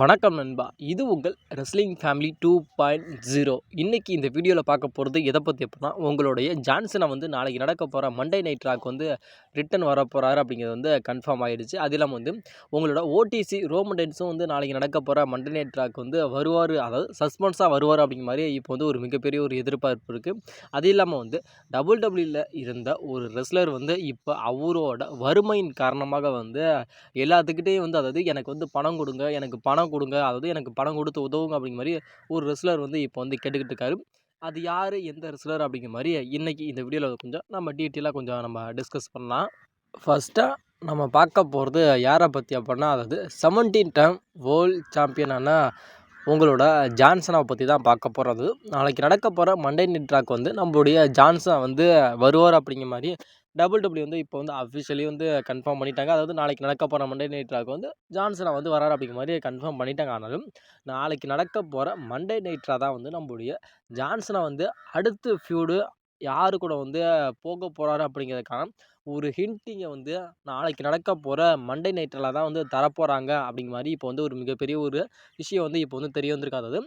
வணக்கம் நண்பா. இது உங்கள் wrestling family two point zero இன்றைக்கி இந்த வீடியோவில் பார்க்க போகிறது எதை பற்றி எப்படின்னா உங்களுடைய ஜான்சனை வந்து நாளைக்கு நடக்க போகிற மண்டே நைட் ட்ராக் வந்து ரிட்டன் வர போகிறாரு அப்படிங்கிறது வந்து கன்ஃபார்ம் ஆகிடுச்சு அது இல்லாமல் வந்து உங்களோட ஓடிசி ரோமண்டன்ஸும் வந்து நாளைக்கு நடக்க போகிற மண்டே நைட் ராக் வந்து வருவார். அதாவது சஸ்பென்ஸாக வருவார் அப்படிங்கிற மாதிரி இப்போ வந்து ஒரு மிகப்பெரிய ஒரு எதிர்பார்ப்பு இருக்குது அது இல்லாமல் வந்து டபுள் டபுள்யூவில் இருந்த ஒரு ரெஸ்லர் வந்து இப்போ அவரோட வறுமையின் காரணமாக வந்து எல்லாத்துக்கிட்டேயும் வந்து அதாவது எனக்கு வந்து பணம் கொடுங்க எனக்கு பணம் பணம் கொடுங்க. அதாவது எனக்கு பணம் கொடுத்து உதவுங்க அப்படிங்கிற மாதிரி ஒரு ரெஸ்லர் வந்து இப்போ வந்து கேட்டுக்கிட்டு இருக்காரு அது யார்? எந்த ரெஸ்லர் அப்படிங்கிற மாதிரி இன்றைக்கி இந்த வீடியோவில் கொஞ்சம் நம்ம டீட்டெயிலாக கொஞ்சம் நம்ம டிஸ்கஸ் பண்ணலாம். ஃபஸ்ட்டாக நம்ம பார்க்க போகிறது யாரை பற்றி அப்படின்னா அதாவது செவன்டீன் டைம் வேர்ல்ட் சாம்பியனான உங்களோட ஜான்சனை பற்றி தான் பார்க்க போகிறது நாளைக்கு நடக்க போகிற மண்டே நிட்ராக் வந்து நம்மளுடைய ஜான்சன் வந்து வருவார் அப்படிங்கிற மாதிரி டபுள் டபுள்யூ வந்து இப்போ வந்து அஃபிஷியலி வந்து கன்ஃபார்ம் பண்ணிட்டாங்க. அதாவது நாளைக்கு நடக்க போகிற மண்டே நைட் ராக் வந்து ஜான்சனை வந்து வராரு அப்படிங்கிற மாதிரி கன்ஃபார்ம் பண்ணிட்டாங்க. ஆனாலும் நாளைக்கு நடக்க போகிற மண்டே நைட்ரா தான் வந்து நம்மளுடைய ஜான்சனை வந்து அடுத்து ஃபியூடு யாரு கூட வந்து போக போகிறாரு அப்படிங்கிறதுக்கான ஒரு ஹிண்டிங்கை வந்து நாளைக்கு நடக்க போகிற மண்டே நைட்டில் தான் வந்து தரப்போகிறாங்க அப்படிங்கிற மாதிரி இப்போ வந்து ஒரு மிகப்பெரிய ஒரு விஷயம் வந்து இப்போ வந்து தெரிய வந்திருக்காது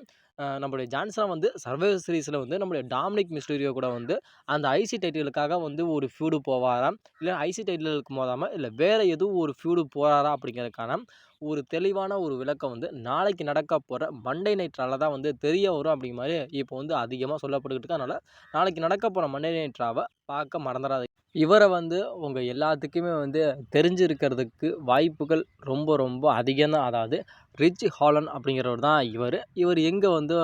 நம்மளுடைய ஜான்சன் வந்து சர்வைவர் சீரீஸில் வந்து நம்மளுடைய டாமினிக் மிஸ்டீரியோ கூட வந்து அந்த ஐசி டைட்டிலுக்காக வந்து ஒரு ஃபியூடு போவாராம் இல்லை ஐசி டைட்டிலுக்கு போதாமல் இல்லை வேறு எதுவும் ஒரு ஃபியூடு போகிறாரா அப்படிங்கிறதுக்கான ஒரு தெளிவான ஒரு விளக்கம் வந்து நாளைக்கு நடக்க போகிற மண்டே நைட்ரால தான் வந்து தெரிய வரும் அப்படிங்கிற மாதிரி இப்போ வந்து அதிகமாக சொல்லப்பட்டுக்கிட்டு இருக்கு அதனால் நாளைக்கு நடக்க போகிற மண்டே நைட்ராவை பார்க்க மறந்துடாது இவரை வந்து உங்கள் எல்லாத்துக்குமே வந்து தெரிஞ்சிருக்கிறதுக்கு வாய்ப்புகள் ரொம்ப ரொம்ப அதிகம் தான். அதாவது ரிச் ஹாலன் அப்படிங்கிறவர் தான் இவர். இவர் எங்கே வந்து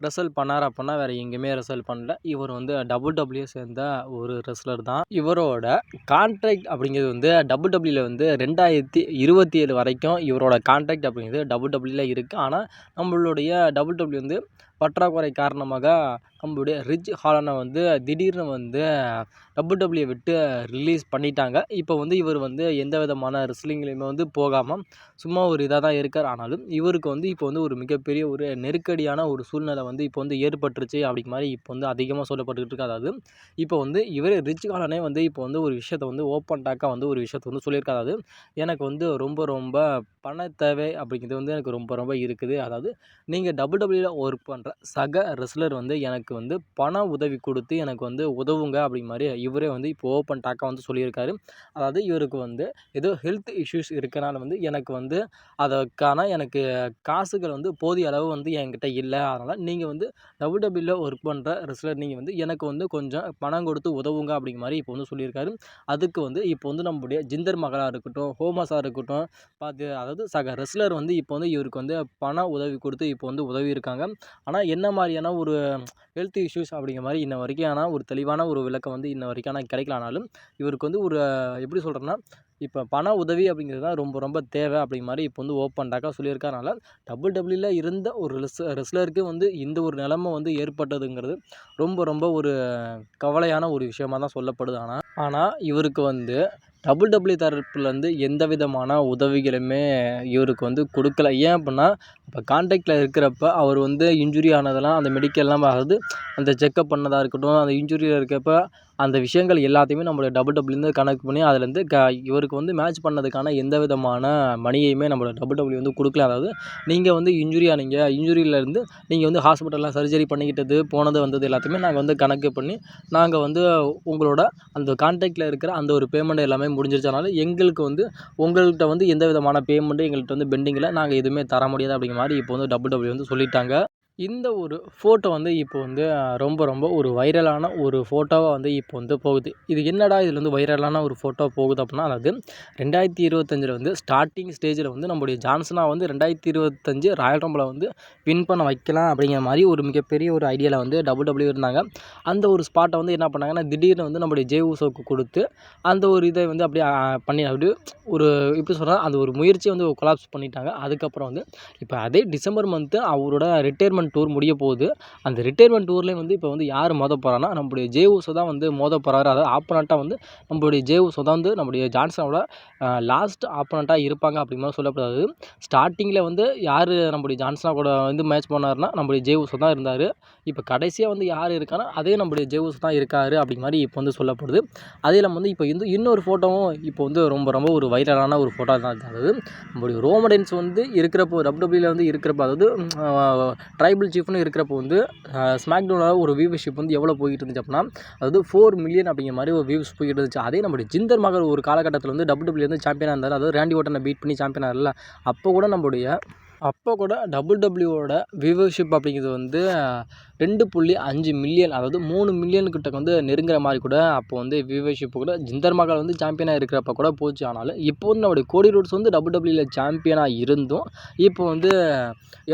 ரெசல் பண்ணார் அப்படின்னா வேறு எங்கேயுமே ரெசல் பண்ணல. இவர் வந்து டபுள் டபுள்யூ சேர்ந்த ஒரு ரெஸ்லர் தான். இவரோட கான்ட்ராக்ட் அப்படிங்கிறது வந்து டபுள் டபுள்யூவில் வந்து ரெண்டாயிரத்தி இருபத்தி ஏழு வரைக்கும் இவரோட கான்ட்ராக்ட் அப்படிங்கிறது டபுள் டபுள்யூவில் இருக்குது ஆனால் நம்மளுடைய டபுள் டபுள்யூ வந்து பற்றாக்குறை காரணமாக நம்மளுடைய ரிச் ஹாலனை வந்து திடீர்னு வந்து டபுள் டபுள்யூ விட்டு ரிலீஸ் பண்ணிட்டாங்க. இப்போ வந்து இவர் வந்து எந்த விதமான ரெஸ்லிங்லேயுமே வந்து போகாமல் சும்மா ஒரு இதாக தான் இருக்கார். ஆனாலும் இவருக்கு வந்து இப்போ வந்து ஒரு மிகப்பெரிய ஒரு நெருக்கடியான ஒரு சூழ்நிலை வந்து இப்போ வந்து ஏற்பட்டுருச்சு அப்படிங்கிற மாதிரி இப்போ வந்து அதிகமாக சொல்லப்பட்டுக்கிட்டு இருக்கு. அதாவது இப்போ வந்து இவர் ரிச் ஹாலனே வந்து இப்போ வந்து ஒரு விஷயத்தை வந்து ஓப்பன் டாக்காக வந்து ஒரு விஷயத்தை வந்து சொல்லியிருக்காரு. அதாவது எனக்கு வந்து ரொம்ப ரொம்ப பண தேவை அப்படிங்கிறது வந்து எனக்கு ரொம்ப ரொம்ப இருக்குது. அதாவது நீங்கள் டபுள் டபுள்யூவில் ஒர்க் பண்ணுற சக ரெஸ்லர் வந்து எனக்கு வந்து பண உதவி கொடுத்து எனக்கு வந்து உதவுங்க அப்படிங்க மாதிரி இவரே வந்து இப்போ ஓப்பன் டாக்காக வந்து சொல்லியிருக்காரு. அதாவது இவருக்கு வந்து ஏதோ ஹெல்த் இஷ்யூஸ் இருக்கனால வந்து எனக்கு வந்து அதற்கான எனக்கு காசுகள் வந்து போதிய அளவு வந்து என்கிட்ட இல்லை. அதனால் நீங்கள் வந்து டபுள் ஒர்க் பண்ணுற ரெஸ்லர் நீங்கள் வந்து எனக்கு வந்து கொஞ்சம் பணம் கொடுத்து உதவுங்க அப்படிங்கிற மாதிரி இப்போ வந்து சொல்லியிருக்காரு. அதுக்கு வந்து இப்போ வந்து நம்முடைய ஜிந்தர் மகளாக இருக்கட்டும் ஹோமஸாக இருக்கட்டும் பார்த்து அதாவது சக ரெஸ்லர் வந்து இப்போ வந்து இவருக்கு வந்து பண உதவி கொடுத்து இப்போ வந்து உதவி இருக்காங்க ஆனால் என்ன மாதிரியான ஒரு ஹெல்த் இஷ்யூஸ் அப்படிங்கிற மாதிரி இன்ன வரைக்கும் ஆனால் ஒரு தெளிவான ஒரு விளக்கம் வந்து இன்ன வரைக்கும் ஆனால் கிடைக்கலனாலும் இவருக்கு வந்து ஒரு எப்படி சொல்கிறேன்னா இப்போ பண உதவி அப்படிங்கிறது தான் ரொம்ப ரொம்ப தேவை அப்படிங்கிற மாதிரி இப்போ வந்து ஓப்பன் டாக்காக சொல்லியிருக்கறனால டபுள் டபுள்யூல இருந்த ஒரு ரெஸ் ரெஸ்லருக்கு வந்து இந்த ஒரு நிலமை வந்து ஏற்பட்டதுங்கிறது ரொம்ப ரொம்ப ஒரு கவலையான ஒரு விஷயமாக தான் சொல்லப்படுது. ஆனால் ஆனால் இவருக்கு வந்து டபுள் டபுள்யூ தரப்புலேருந்து எந்த விதமான உதவிகளுமே இவருக்கு வந்து கொடுக்கல. ஏன் அப்படின்னா இப்போ கான்டாக்டில் இருக்கிறப்ப அவர் வந்து இன்ஜுரி ஆனதெல்லாம் அந்த மெடிக்கல்லாம் அதாவது அந்த செக்கப் பண்ணதாக இருக்கட்டும் அந்த இன்ஜுரியில் இருக்கப்ப அந்த விஷயங்கள் எல்லாத்தையுமே நம்மளோட டபுள் டபுள்யூலேருந்து கணக்கு பண்ணி அதுலேருந்து க இவருக்கு வந்து மேட்ச் பண்ணதுக்கான எந்த விதமான மணியையுமே நம்மளோட டபுள் டபுள்யூ வந்து கொடுக்கல. அதாவது நீங்கள் வந்து இன்ஜுரி ஆனீங்க இன்ஜுரியிலேருந்து நீங்கள் வந்து ஹாஸ்பிட்டலில் சர்ஜரி பண்ணிக்கிட்டது போனது வந்தது எல்லாத்தையுமே நாங்கள் வந்து கணக்கு பண்ணி நாங்கள் வந்து உங்களோட அந்த கான்டாக்டில் இருக்கிற அந்த ஒரு பேமெண்ட் எல்லாமே முடிஞ்சிருச்சனால எங்களுக்கு வந்து உங்கள்கிட்ட வந்து எந்த விதமான பேமெண்ட்டும் எங்கள்கிட்ட வந்து பெண்டிங்கில் நாங்கள் எதுவுமே தர முடியாது அப்படிங்கிற மாதிரி இப்போ வந்து டபுள் டபுள்யூ வந்து சொல்லிட்டாங்க. இந்த ஒரு ஃபோட்டோ வந்து இப்போ வந்து ரொம்ப ரொம்ப ஒரு வைரலான ஒரு ஃபோட்டோவாக வந்து இப்போ வந்து போகுது. இது என்னடா இதில் வந்து வைரலான ஒரு ஃபோட்டோ போகுது அப்படின்னா அதாவது ரெண்டாயிரத்தி இருபத்தஞ்சில் வந்து ஸ்டார்டிங் ஸ்டேஜில் வந்து நம்மளுடைய ஜான்சனாக வந்து ரெண்டாயிரத்தி இருபத்தஞ்சு ராயல் ரம்பில் வந்து வின் பண்ண வைக்கலாம் அப்படிங்கிற மாதிரி ஒரு மிகப்பெரிய ஒரு ஐடியாவில் வந்து டபுள் டபுள்யூ இருந்தாங்க. அந்த ஒரு ஸ்பாட்டை வந்து என்ன பண்ணாங்கன்னா திடீர்னு வந்து நம்முடைய ஜே ஊசோக்கு கொடுத்து அந்த ஒரு இதை வந்து அப்படியே பண்ணி அப்படி ஒரு எப்படி சொல்கிறேன் அந்த ஒரு முயற்சியை வந்து கொலாப்ஸ் பண்ணிட்டாங்க. அதுக்கப்புறம் வந்து இப்போ அதே டிசம்பர் மந்த்து அவரோட ரிட்டையர்மெண்ட் ரிட்டைர்மெண்ட் டூர் முடிய போகுது. அந்த ரிட்டைர்மெண்ட் டூர்லேயே வந்து இப்போ வந்து யார் மோத போகிறான்னா நம்முடைய ஜே ஊசோ தான் வந்து மோத போகிறாரு அதாவது ஆப்பனண்ட்டாக வந்து நம்மளுடைய ஜே ஊசோ தான் வந்து நம்முடைய ஜான்சனோட லாஸ்ட் ஆப்பனண்ட்டாக இருப்பாங்க அப்படிங்கிற மாதிரி ஸ்டார்டிங்கில் வந்து யார் நம்முடைய ஜான்சனா கூட வந்து மேட்ச் பண்ணாருன்னா நம்முடைய ஜே ஊசோ தான் இருந்தார். இப்போ கடைசியாக வந்து யார் இருக்கான்னா அதே நம்முடைய ஜே ஊசோ தான் இருக்கார் அப்படிங்க மாதிரி இப்போ வந்து சொல்லப்படுது. அதே இல்லாமல் வந்து இப்போ வந்து இன்னொரு ஃபோட்டோவும் இப்போ வந்து ரொம்ப ரொம்ப ஒரு வைரலான ஒரு ஃபோட்டோ தான் அதாவது நம்முடைய ரோமடன்ஸ் வந்து இருக்கிறப்போ டபிள்யூபிள்யூல வந்து இருக்கிறப்போ அதாவது ட்ரைபிள் சீஃப்னு இருக்கிறப்போ வந்து ஸ்மாக்டோனோட ஒரு வியூவர்ஷிப் வந்து எவ்வளோ போயிட்டு இருந்துச்சு அப்படின்னா அதாவது ஃபோர் மில்லியன் அப்படிங்கிற மாதிரி ஒரு வியூஸ் போயிட்டு இருந்துச்சு. அதே நம்முடைய ஜிந்தர் மகள் ஒரு காலகட்டத்தில் வந்து டபிள்யூபிள்யூ வந்து சாம்பியனாக இருந்தார். அதாவது ரேண்டி ஓட்டனை பீட் பண்ணி சாம்பியனாக இல்லை அப்போ கூட நம்மளுடைய அப்போ கூட டபுள் டபிள்யூவோட வியூவர்ஷிப் அப்படிங்கிறது வந்து ரெண்டு புள்ளி அஞ்சு மில்லியன் அதாவது மூணு மில்லியன் கிட்ட வந்து நெருங்குற மாதிரி கூட அப்போ வந்து வியூவர்ஷிப் கூட ஜிந்தர் மகால் வந்து சாம்பியனாக இருக்கிறப்ப கூட போச்சு. ஆனாலும் இப்போ வந்து நம்முடைய கோடி ரோட்ஸ் வந்து டபுள் டபுள்யூல சாம்பியனாக இருந்தும் இப்போ வந்து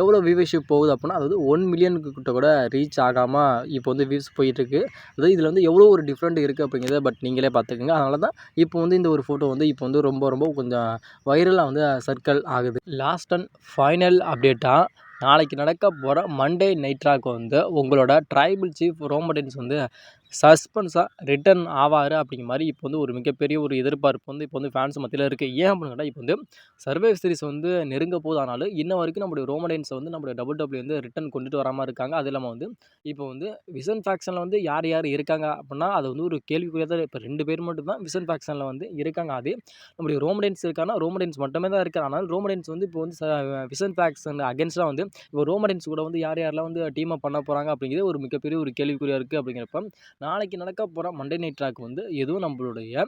எவ்வளோ வியூவர்ஷிப் போகுது அப்படின்னா அதாவது ஒன் மில்லியனுக்கு கிட்ட கூட ரீச் ஆகாமல் இப்போ வந்து வியூஸ் போயிட்டுருக்கு. அதாவது இதில் வந்து எவ்வளோ ஒரு டிஃப்ரெண்ட் இருக்குது அப்படிங்கிறத பட் நீங்களே பார்த்துக்கோங்க. அதனால தான் இப்போ வந்து இந்த ஒரு ஃபோட்டோ வந்து இப்போ வந்து ரொம்ப ரொம்ப கொஞ்சம் வைரலாக வந்து சர்க்கிள் ஆகுது. லாஸ்ட் அண்ட் ஃபைனல் அப்டேட்டாக நாளைக்கு நடக்க போகிற மண்டே நைட்ராக்கு வந்து உங்களோட ட்ரைபிள் சீஃப் ரோமடன்ஸ் வந்து சஸ்பென்ஸாக ரிட்டர்ன் ஆவார் அப்படிங்கிற மாதிரி இப்போ வந்து ஒரு மிகப்பெரிய ஒரு எதிர்பார்ப்பு வந்து இப்போ வந்து ஃபேன்ஸ் மத்தியில் இருக்குது ஏன் அப்படின்னு கேட்டால் இப்போ வந்து சர்வே சீரிஸ் வந்து நெருங்க போதானாலும் இன்ன வரைக்கும் நம்மளுடைய ரோமடைன்ஸை வந்து நம்மளுடைய டபுள் டபுள்யூ வந்து ரிட்டன் கொண்டுட்டு வராமல் இருக்காங்க. அது இல்லாமல் வந்து இப்போ வந்து விசன் ஃபேக்ஷனில் வந்து யார் யார் இருக்காங்க அப்படின்னா அது வந்து ஒரு கேள்விக்குரியதாக இப்போ ரெண்டு பேர் மட்டும் தான் விசன் ஃபேக்ஷனில் வந்து இருக்காங்க. அதே நம்மளுடைய ரோமடைன்ஸ் இருக்கானா ரோமடைன்ஸ் மட்டுமே தான் இருக்காங்க. ஆனால் ரோமடைன்ஸ் வந்து இப்போ வந்து விசன் ஃபேக்ஷன் அகேன்ஸ்டாக வந்து இப்போ ரோமடைன்ஸ் கூட வந்து யார் யாரெல்லாம் வந்து டீமை பண்ண போகிறாங்க அப்படிங்கிறது ஒரு மிகப்பெரிய ஒரு கேள்விக்குறியாக இருக்குது அப்படிங்கிறப்ப நாளைக்கு நடக்க போகிற மண்டே நைட் ட்ராக் வந்து எதுவும் நம்மளுடைய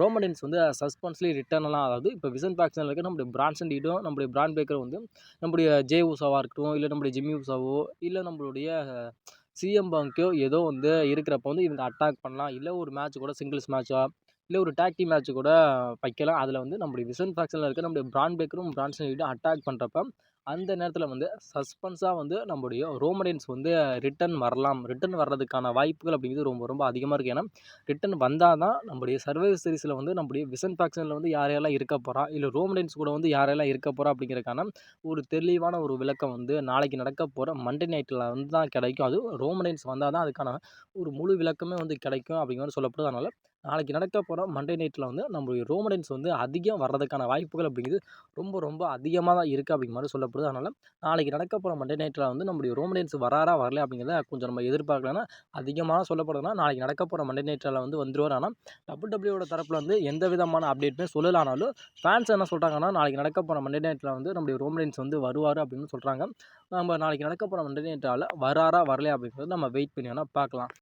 ரோமடன்ஸ் வந்து சஸ்பென்ஸ்லி ரிட்டர்னெல்லாம் அதாவது இப்போ விசன் ஃபேக்ஷனில் இருக்க நம்முடைய பிரான்சன் டீடும் நம்முடைய பிராண்ட் பேக்கர் வந்து நம்முடைய ஜே ஊசாவாக இருக்கட்டும் இல்லை நம்முடைய ஜிம்மி ஊசாவோ இல்லை நம்மளுடைய சிஎம் பங்கோ ஏதோ வந்து இருக்கிறப்ப வந்து இவங்க அட்டாக் பண்ணலாம். இல்லை ஒரு மேட்ச் கூட சிங்கிள்ஸ் மேட்சாக இல்லை ஒரு டாக்டி மேட்ச் கூட வைக்கலாம். அதில் வந்து நம்முடைய விசன் ஃபேக்ஷனில் இருக்க நம்முடைய பிராண்ட் பேக்கரும் பிரான்சன் அட்டாக் பண்ணுறப்ப அந்த நேரத்தில் வந்து சஸ்பென்ஸாக வந்து நம்முடைய ரோமடியன்ஸ் வந்து ரிட்டன் வரலாம். ரிட்டன் வர்றதுக்கான வாய்ப்புகள் அப்படிங்கிறது ரொம்ப ரொம்ப அதிகமாக இருக்குது ஏன்னா ரிட்டன் வந்தால் தான் நம்முடைய சர்வே சீரிஸில் வந்து நம்முடைய விசன் ஃபேக்ஷனில் வந்து யாரெல்லாம் இருக்க போகிறா இல்லை ரோமடியன்ஸ் கூட வந்து யாரெல்லாம் இருக்க போகிறா அப்படிங்கிறதுக்கான ஒரு தெளிவான ஒரு விளக்கம் வந்து நாளைக்கு நடக்க போகிற மண்டே நைட்டில் வந்து தான் கிடைக்கும். அது ரோமடியன்ஸ் வந்தால் தான் அதுக்கான ஒரு முழு விளக்கமே வந்து கிடைக்கும் அப்படிங்கிற சொல்லப்படுது. அதனால் நாளைக்கு நடக்க போகிற மண்டே நைட்டில் வந்து நம்மளுடைய ரோமடன்ஸ் வந்து அதிகம் வர்றதுக்கான வாய்ப்புகள் அப்படிங்கிறது ரொம்ப ரொம்ப அதிகமாக தான் இருக்குது அப்படிங்கிற மாதிரி சொல்லப்படுது. அதனால் நாளைக்கு நடக்க போகிற மண்டே நைட்டில் வந்து நம்மளுடைய ரோமடன்ஸ் வராரா வரல அப்படிங்கிறத கொஞ்சம் நம்ம எதிர்பார்க்கலன்னா அதிகமாக சொல்லப்படுதுன்னா நாளைக்கு நடக்க போகிற மண்டே நைட்டில் வந்து வந்துருவார். ஆனால் டபுள் டபிள்யூட தரப்பில் வந்து எந்த விதமான அப்டேட்டுமே சொல்லலானாலும் ஃபேன்ஸ் என்ன சொல்கிறாங்கன்னா நாளைக்கு நடக்க போகிற மண்டே நைட்டில் வந்து நம்மளுடைய ரோமடன்ஸ் வந்து வருவார் அப்படின்னு சொல்கிறாங்க நம்ம நாளைக்கு நடக்க போகிற மண்டே நைட்டால் வராரா வரலையா அப்படிங்கிறது நம்ம வெயிட் பண்ணி வேணால் பார்க்கலாம்.